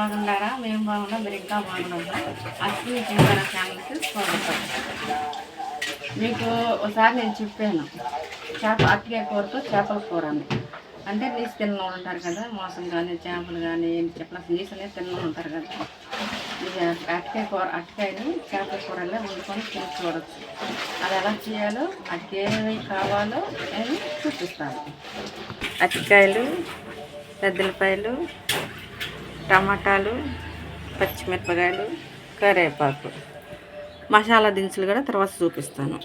బాగున్నారా? మేము బాగున్నాం మీరు ఇంకా బాగున్నాం అశ్విని చింతన ఛానల్కి స్వాగతం. మీకు ఒకసారి నేను చెప్పాను చేప అట్టిగా కూరతో చేపల కూర అని. అంటే నీసు తిన్న ఉంటారు కదా మోసం కానీ చేపలు కానీ ఏం నీసు అనేది తిన్న ఉంటారు కదా. ఇక అట్టికాయ కూర అట్టికాయని చేపల కూరలో వండుకొని తిని చూడొచ్చు. అది ఎలా చేయాలో అది కావాలో నేను చూపిస్తాను. అట్టికాయలు పెద్దలపాయలు టమాటాలు పచ్చిమిరపకాయలు కరివేపాకు మసాలా దినుసులు కూడా తర్వాత చూపిస్తాను.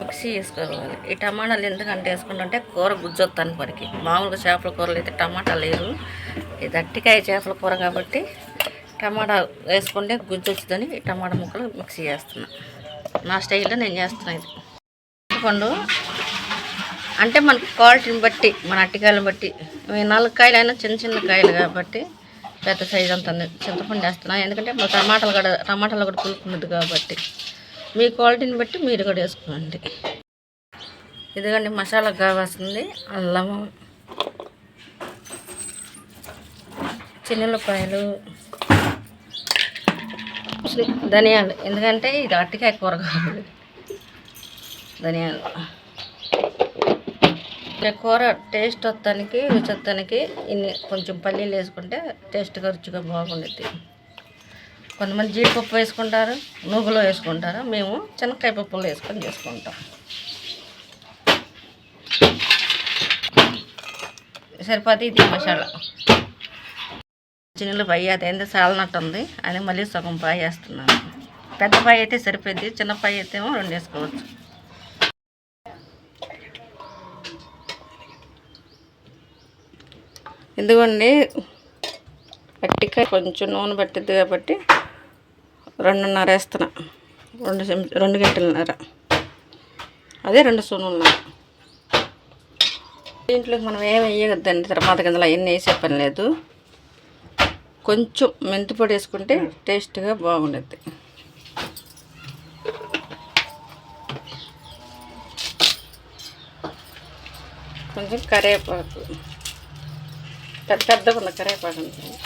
మిక్సీ వేసుకోవాలి. ఈ టమాటాలు ఎందుకంటే వేసుకుంటుంటే కూర గుజ్జొత్తాను మనకి మామూలుగా చేపల కూరలు అయితే టమాటా లేరు ఇది అట్టికాయ చేపల కూర కాబట్టి టమాటా వేసుకుంటే గుజ్జు వచ్చిందని ఈ టమాటా ముక్కలు మిక్సీ చేస్తున్నా. నా స్టైల్లో నేను చేస్తున్నా ఇది. చింతపండు అంటే మన క్వాలిటీని బట్టి మన అట్టికాయలను బట్టి నాలుగు కాయలు అయినా చిన్న చిన్న కాయలు కాబట్టి పెద్ద సైజు అంత చింతపండు వేస్తున్నా. ఎందుకంటే మన టమాటాలు కూడా టమాటాలు కూడా పులుకున్నది కాబట్టి. మీ క్వాలిటీని బట్టి మీరు కూడా వేసుకోండి. ఇదిగోండి మసాలా కావాల్సింది. అల్లము చిన్నపాయలు ధనియాలు. ఎందుకంటే ఇది అట్టికాయ కూర ధనియాలు. కూర టేస్ట్ వస్తానికి రుచి వస్తానికి ఇన్ని కొంచెం పల్లీలు వేసుకుంటే టేస్ట్గా రుచిగా బాగుండుద్ది. కొంతమంది జీడిపప్పు వేసుకుంటారు నువ్వులో వేసుకుంటారు మేము శనక్కాయ పప్పులు వేసుకొని చేసుకుంటాం. సరిపోతే ఇది మసాలా. చిన్నలు పై అది ఏంది సాలనట్టు ఉంది అని మళ్ళీ సగం పాయ వేస్తున్నాను పెద్ద పాయ అయితే సరిపోద్ది చిన్న పాయ అయితే ఏమో రెండు వేసుకోవచ్చు. ఇదిగోండి అట్టికాయ కొంచెం నూనె పట్టిద్ది కాబట్టి రెండున్నర వేస్తున్నా. రెండు చెంచా రెండు గంటలన్నర. అదే రెండు స్పూన్లున్నర దీంట్లోకి మనం ఏమి వేయద్దండి తర్వాత గింజలు అవన్నీ వేసే పని లేదు. కొంచెం మెంతిపొడి వేసుకుంటే టేస్ట్గా బాగుండుద్ది. కొంచెం కరివేపాకు. పెద్దగా ఉన్న కరేపాకు ఉంటుంది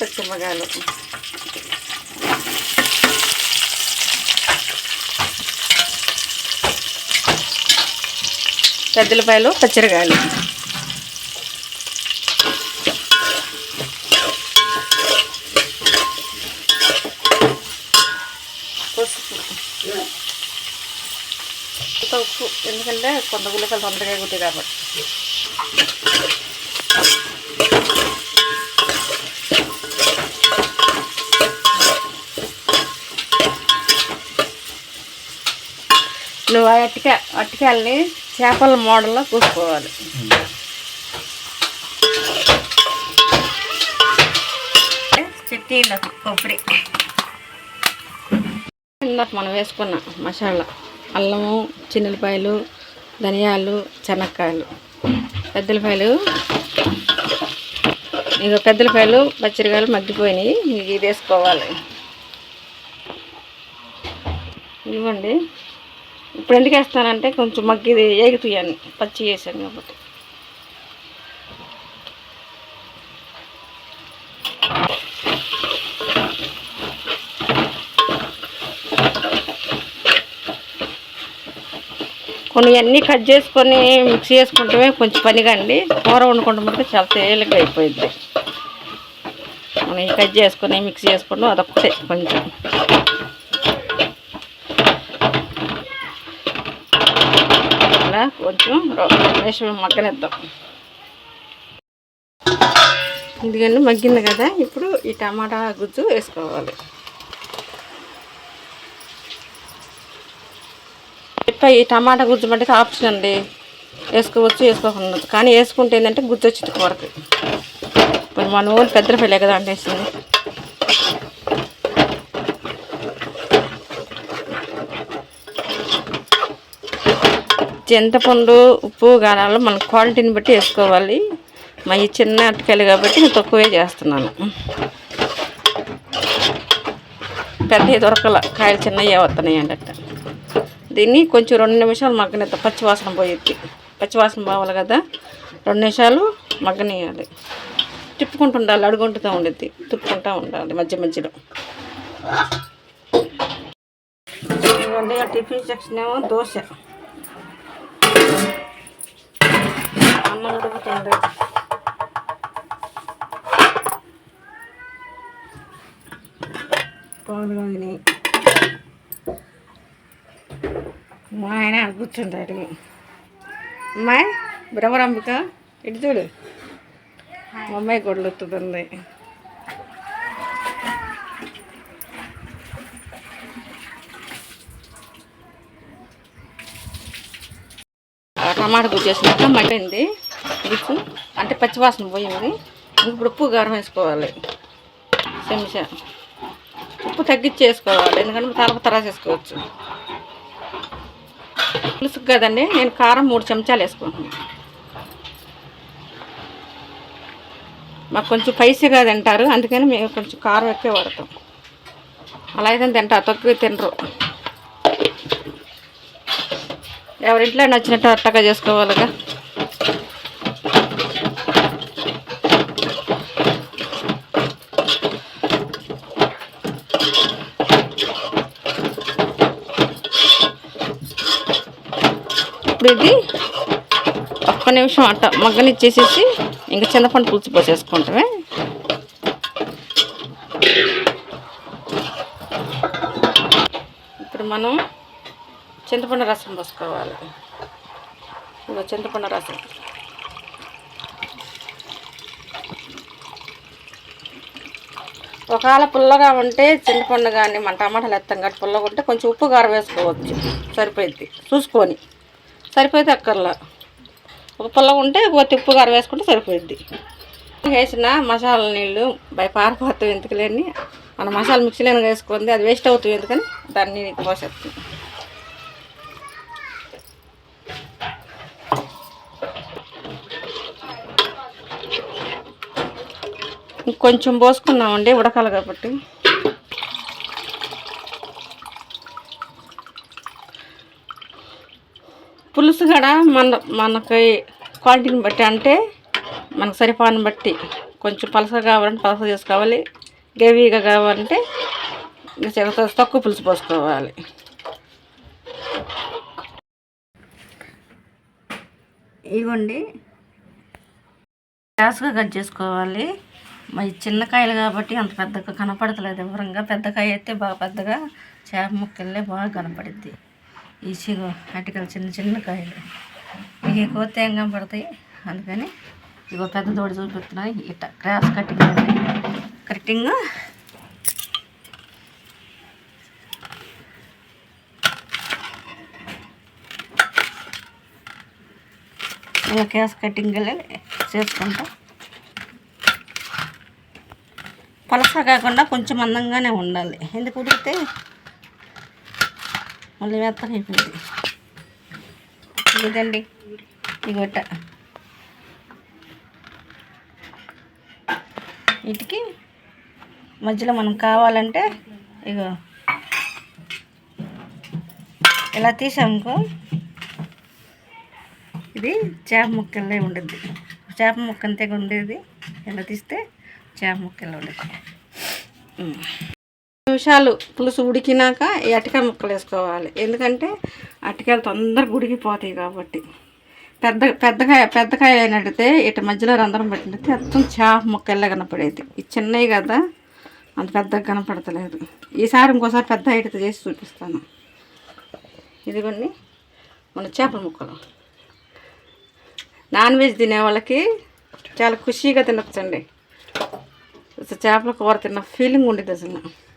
పచ్చిమిరకాయలు పెద్దలపాయలు పచ్చిరకాయలు. పసుపు. ఉప్పు. ఎందుకంటే కొంత ఉల్లిపాయలు తొందరగా ఎగుతాయి కాబట్టి. నువ్వు ఆ అట్టికాయ అట్టికాయలని చేపల మోడల్లో కూసుకోవాలి చట్నీలో కొబ్బరి. ఇందాక మనం వేసుకున్న మసాలా అల్లము చిన్నపాయలు ధనియాలు శనక్కాయలు పెద్దలపాయలు. ఇక పెద్దలపాయలు పచ్చిరకాయలు మగ్గిపోయినాయి. మీకు ఇది వేసుకోవాలి. ఇవ్వండి. ఇప్పుడు ఎందుకు వేస్తానంటే కొంచెం మగ్గి ఏగుతాయని పచ్చి వేసాను కాబట్టి. కొన్ని అన్నీ కట్ చేసుకొని మిక్స్ చేసుకుంటే కొంచెం పనిగా అండి కూర వండుకుంటే చాలా తేలిక అయిపోయింది మనం కట్ చేసుకొని మిక్స్ చేసుకుంటాం అదొక్కటే కొంచెం. అలా కొంచెం వేసి మగ్గనిద్దాం. ఎందుకంటే మగ్గింది కదా. ఇప్పుడు ఈ టమాటా గుజ్జు వేసుకోవాలి. చెప్పా ఈ టమాటా గుజ్జు మటుకు ఆప్షన్ అండి. వేసుకోవచ్చు వేసుకోకుండా. కానీ వేసుకుంటే ఏంటంటే గుజ్జు వచ్చింది కూరకి. ఇప్పుడు మన ఊరు పెద్ద పిల్లే కదా అంటేసింది. చింతపండు ఉప్పు గానాలు మన క్వాలిటీని బట్టి వేసుకోవాలి. మా ఈ చిన్న అటుకాయలు కాబట్టి నేను తక్కువే చేస్తున్నాను. పెద్దవి దొరకల. కాయలు చిన్నవి వస్తున్నాయి అన్నట్టు దీన్ని కొంచెం రెండు నిమిషాలు మగ్గనిద్ద. పచ్చివాసన పోయిద్ది. పచ్చివాసన పోవాలి కదా. రెండు నిమిషాలు మగ్గనియాలి. తిప్పుకుంటూ ఉండాలి అడుగుంటుతూ ఉండిద్ది. తిప్పుకుంటూ ఉండాలి మధ్య మధ్యలో. ఇవ్వండి టిఫిన్ సెక్షన్ ఏమో దోశ. అన్నం ఉడుకుతుంది. పాలు కానీ మా ఆయన కూర్చుంటాడు. అమ్మాయి బ్రహ్మరంబిక ఇటు చూడు. మా అమ్మాయి గొడ్లు వస్తుంది టమాటా గుజ్జు చేసినాక మగ్గింది. అంటే పచ్చివాసన పోయింది. ఇప్పుడు ఉప్పు కారం వేసుకోవాలి. చెంచా. ఉప్పు తగ్గించి వేసుకోవాలి ఎందుకంటే తలప తర్వాత పులుసు కదండి నేను కారం మూడు చెంచాలు వేసుకుంటున్నాను మాకు కొంచెం పైసీగా తింటారు అందుకని మేము కొంచెం కారం ఎక్కువ వాడతాం. అలా అయితే తింటారు తక్కువ తినరు. ఎవరింట్లో నచ్చినట్టు అట్టగా చేసుకోవాలిగా. ఇది ఒక్క నిమిషం అట్ట మగ్గనిచ్చేసేసి ఇంకా చింతపండు పులుసు పోసేసుకుంటామే. ఇప్పుడు మనం చింతపండు రసం పోసుకోవాలి. ఇంకా చింతపండు రసం. ఒకవేళ పుల్లగా ఉంటే చింతపండు కానీ మన టమాటాలు ఎత్తాం కాబట్టి పుల్లగా ఉంటే కొంచెం ఉప్పు కారం వేసుకోవచ్చు. సరిపోయింది చూసుకొని. సరిపోతే అక్కర్లా. ఒక పుల్లగా ఉంటే ఒక ఉప్పు గారు వేసుకుంటే సరిపోయింది వేసిన మసాలా నీళ్ళు బై పారిపోతాం ఎందుకులేని మన మసాలా మిక్సీలో వేసుకుంది అది వేస్ట్ అవుతుంది ఎందుకని దాన్ని పోసేస్తుంది ఇంకొంచెం పోసుకున్నామండి ఉడకాలి కాబట్టి. ఇక్కడ మన మనకి క్వాలిటీని బట్టి అంటే మనకు సరిపాని బట్టి కొంచెం పలసగా కావాలంటే పలస చేసుకోవాలి గవిగా కావాలంటే తక్కువ పులుసు పోసుకోవాలి. ఇవ్వండి గ్యాస్గా కట్ చేసుకోవాలి. మరి చిన్న కాయలు కాబట్టి అంత పెద్దగా కనపడతలేదు. వివరంగా పెద్ద కాయ అయితే బాగా పెద్దగా చేప ముక్కలే బాగా కనపడుద్ది. ఈసీగా అటికలు చిన్న చిన్న కాయలు. ఇవి కోతే ఏం కనపడతాయి అందుకని ఇగో పెద్ద తోడు చూపిస్తున్నాయి ఇట్ట క్రాస్ కటింగ్ అండి. కటింగ్. ఇలా క్యాస్ కటింగ్ చేసుకుంటా. పలస కాకుండా కొంచెం అందంగానే ఉండాలి. ఎందుకు ఉడికితే మళ్ళీ మెత్తగా అయిపోయింది ఇదండి ఇగొట్ట వీటికి మధ్యలో మనం కావాలంటే ఇగో ఇలా తీసామనుకో ఇది చేప ముక్కల్లో ఉండద్ది. చేప ముక్క అంతే ఉండేది. ఇలా తీస్తే చేప ముక్కలు ఉండదు నిమిషాలు పులుసు ఉడికినాక ఈ అటికాయ ముక్కలు వేసుకోవాలి. ఎందుకంటే అటికాయలు తొందరగా ఉడికిపోతాయి కాబట్టి. పెద్ద పెద్దకాయ పెద్దకాయ అయినట్టయితే ఇటు మధ్యలో రంధ్రం పెట్టినట్టు మొత్తం చేప ముక్కల్లా కనపడేది. ఇది చిన్నవి కదా అంత పెద్దగా కనపడతలేదు. ఈసారి ఇంకోసారి పెద్ద ఇటు చేసి చూపిస్తాను. ఇదిగోండి మన చేపల ముక్కలు. నాన్ వెజ్ తినే వాళ్ళకి చాలా ఖుషీగా తినొచ్చండి. చేపల కూర తిన్న ఫీలింగ్ ఉండేది అసలు.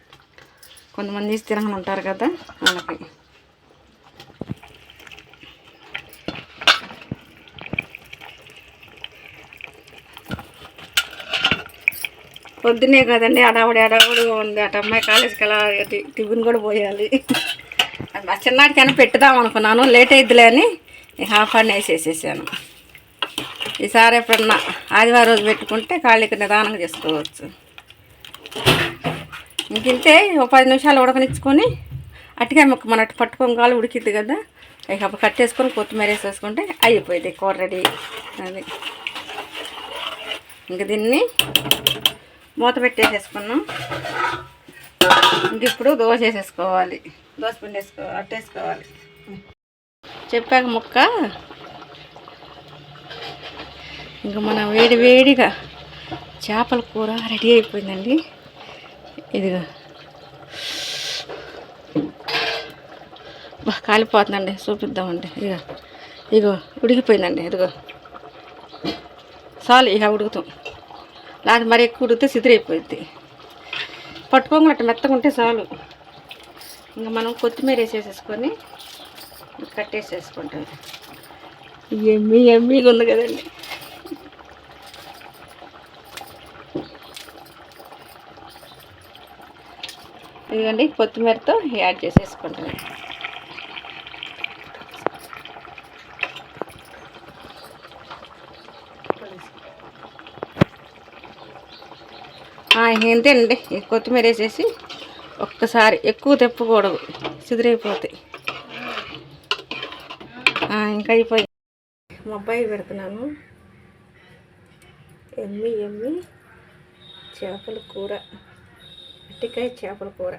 కొంతమంది స్థిరంగా ఉంటారు కదా వాళ్ళకి. పొద్దునే కదండి అడావుడి అడావుడిగా ఉంది అటు. అమ్మాయి కాలేజీకి వెళ్ళా టిఫిన్ కూడా పోయాలి. మా చిన్నాడికైనా పెట్టుదాం అనుకున్నాను. లేట్ అయిద్దిలే అని హాఫ్ అన్ వేసేసేసాను ఈసారి ఎప్పుడన్నా ఆదివారం రోజు పెట్టుకుంటే ఖాళీకి నిదానంగా చేసుకోవచ్చు. ఇంకింతే ఒక పది నిమిషాలు ఉడకనిచ్చుకొని అట్టిగా ముక్క మన పట్టుకోగాలు ఉడికిద్ది కదా. ఇక అప్పుడు కట్టేసుకొని కొత్తిమీర వేసేసుకుంటే అయిపోయింది కూర రెడీ. అది. ఇంక దీన్ని మూత పెట్టేసేసుకున్నాం. ఇంక ఇప్పుడు దోశ వేసేసుకోవాలి. దోశ పిండి వేసుకో అట్టేసుకోవాలి చెప్పాక ముక్క. ఇంకా మన వేడి వేడిగా చేపల కూర రెడీ అయిపోయిందండి. ఇదిగో. బా కాలిపోతుందండి చూపిద్దామండి. ఇక ఇగో ఉడికిపోయిందండి ఇదిగో. చాలు ఇక ఉడుకుతాం. లేకపోతే మరి ఎక్కువ ఉడికితే సిదిరైపోయింది పట్టుకోకుండా మెత్తగా ఉంటే చాలు. ఇంకా మనం కొత్తిమీర వేసేసేసుకొని కట్టేసేసుకుంటాం. ఎమ్మి ఎమ్మిగా ఉంది కదండి. ఇదిగండి కొత్తిమీరతో యాడ్ చేసేసుకుంటాను ఇంతేనండి. అండి కొత్తిమీర వేసేసి ఒక్కసారి ఎక్కువ తెప్పకూడదు. సిదిరైపోతాయి ఇంకా అయిపోయి. మా అబ్బాయి పెడుతున్నాను. ఎమ్మి ఎమ్మి చేపల కూర. అట్టికాయ చేపల కూర.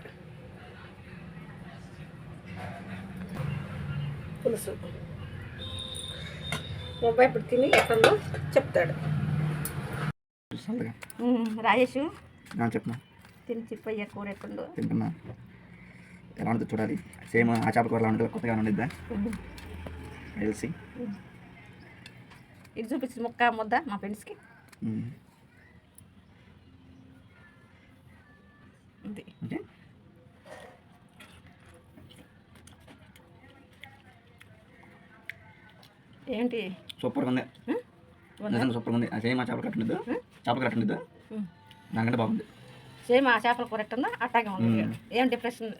పులుసు. మా అబ్బాయి ఇప్పుడు తిని ఎక్కడో చెప్తాడు. రాజేష్. చెప్పమా తిని చెప్పయ్యా కూర ఎక్కడో తింటున్నా. ఎలా ఉంటుందో చూడాలి. సేమ్ ఆ చేపల కూర ఎలా ఉంటుంది కొత్తగా ఉండిద్దా? తెలిసి ఇది చూపించింది ముక్క ముద్ద మా ఫ్రెండ్స్కి ఓకే. ఏంటి? సూపర్గా ఉంది? నిజంగా సూపర్గా ఉంది. సేమ్ ఆ చేపల కట్టినద్దు చేపల కట్టినద్దు ఉం. దానికంటే బాగుంది. సేమ్ ఆ చేపల కూర ఎట్టుందా అట్టాగే ఉంది. ఏం డిప్రెషన్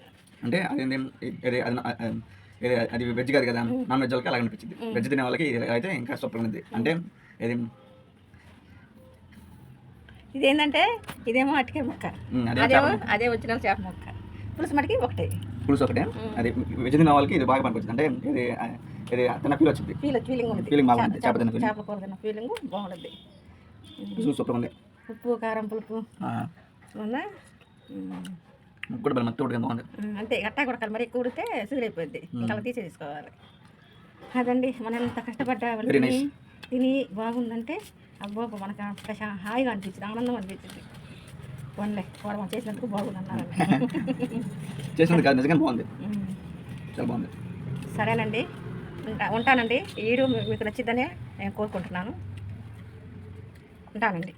అంటే అదేంటి అది అది వెజ్ కాదు కదా. నాన్ వెజ్ వాళ్ళకి అలాగే అనిపించింది. వెజ్ తినే వాళ్ళకి అయితే ఇంకా సూపర్గా ఉంది. అంటే ఇది ఇదేంటంటే ఇదేమో అటికే ముక్క. అదేమో అదే వచ్చిన చేప ముక్క. పులుసు మటుకి ఒకటే. పులుసు ఒకటే? అది వెజ్ తినే వాళ్ళకి ఇది బాగా పనికొచ్చింది. అంటే ఇది ఇది తిన్న ఫీల్ వచ్చింది. ఫీల్ ఫీలింగ్ ఉంది Feeling బాగుంది, చేప. చేపల కూర తిన్న ఫీలింగ్ బాగుంటుంది పులుసు సూపర్గా ఉంది. ఉప్పు కారం పులుపు. ఉందా. ముక్క కూడా మెత్త బాగుంది. అంతే అట్టా కూడా మరి ఎక్కువ ఉడితే సిగిరైపోద్ది ఇంకా అలా తీసేసుకోవాలి అదండి మనం ఎంత కష్టపడ్డా తిని. తిని బాగుందంటే అబ్బో మనకు ప్రశా హాయిగా అనిపించింది ఆనందం అనిపించింది. కూర మనం చేసినందుకు బాగుంది కాదు నిజంగా బాగుంది. ఉం. చాలా బాగుంది. సరేనండి. ఉంటా ఉంటానండి. ఈ వీడియో మీకు నచ్చిద్దనే నేను కోరుకుంటున్నాను. ఉంటానండి.